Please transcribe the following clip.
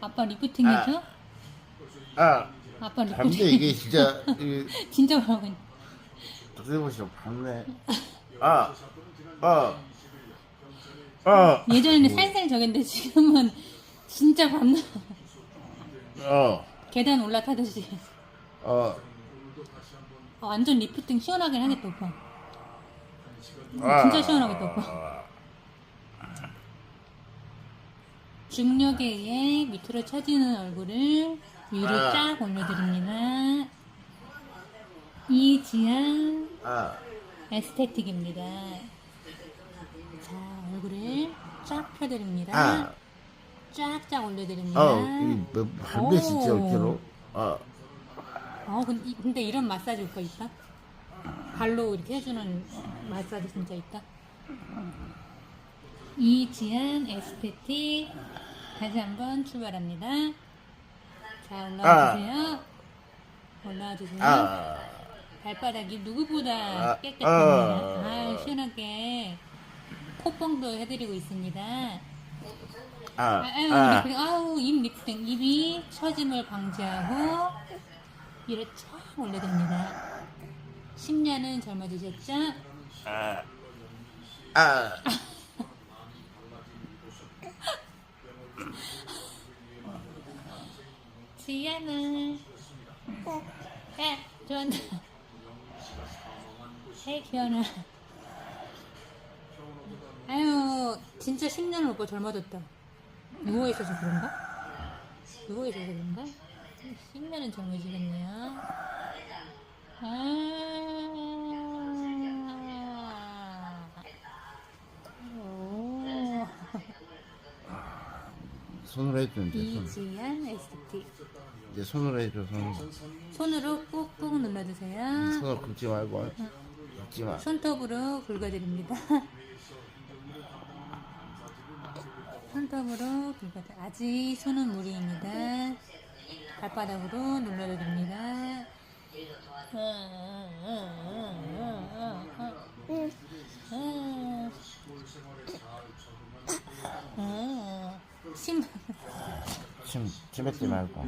아빠 리프팅 해줘? 아, 아빠 밤새 리프팅. 이게 진짜 진짜 뭐라고 했냐 드세보시오 밤새. 아, 아, 아, 예전에는 살살 저겼는데 지금은 진짜 밤나 어, 계단 올라타듯이. 어, 어, 완전 리프팅 시원하긴 하겠다 오빠. 아. 진짜 시원하겠다 오빠 중력에 의해 밑으로 처지는 얼굴을 위로 아. 쫙 올려드립니다 이지한 아, 에스테틱입니다 자 얼굴을 쫙 펴드립니다 아, 쫙쫙 올려드립니다 어, 이뭐 밤새 진짜 오. 어깨로. 아, 어, 근데, 이- 근데 이런 마사지 오빠 있다? 발로 이렇게 해주는 마사지 진짜 있다? 이지한 에스테틱 다시 한번 출발합니다. 자, 올라와 주세요. 올라와 주세요. 아, 발바닥이 누구보다 아, 깨끗합니다. 아. 아, 시원하게 콧뻥도 해드리고 있습니다. 아, 아유, 아. 아우, 입 리프팅. 입이 처짐을 방지하고, 위로 쫙 올려드립니다. 10년은 젊어지셨죠? 아, 아, 지연아. 야, 좋아한다. 헤이, 기현아. 아유, 진짜 10년은 오빠 젊어졌다. 누워있어서 그런가? 누워있어서 그런가? 10년은 젊어지겠네요. 손으로 해주는데 손. 이지한 에스테틱. 이제 손으로 해줘 손. 손으로 꾹꾹 눌러주세요. 손으로 긁지 말고 긁지 마. 손톱으로 긁어드립니다. 손톱으로 긁어드. 아직 손은 무리입니다. 발바닥으로 눌러드립니다. 심 침, 침 뱉지 말고.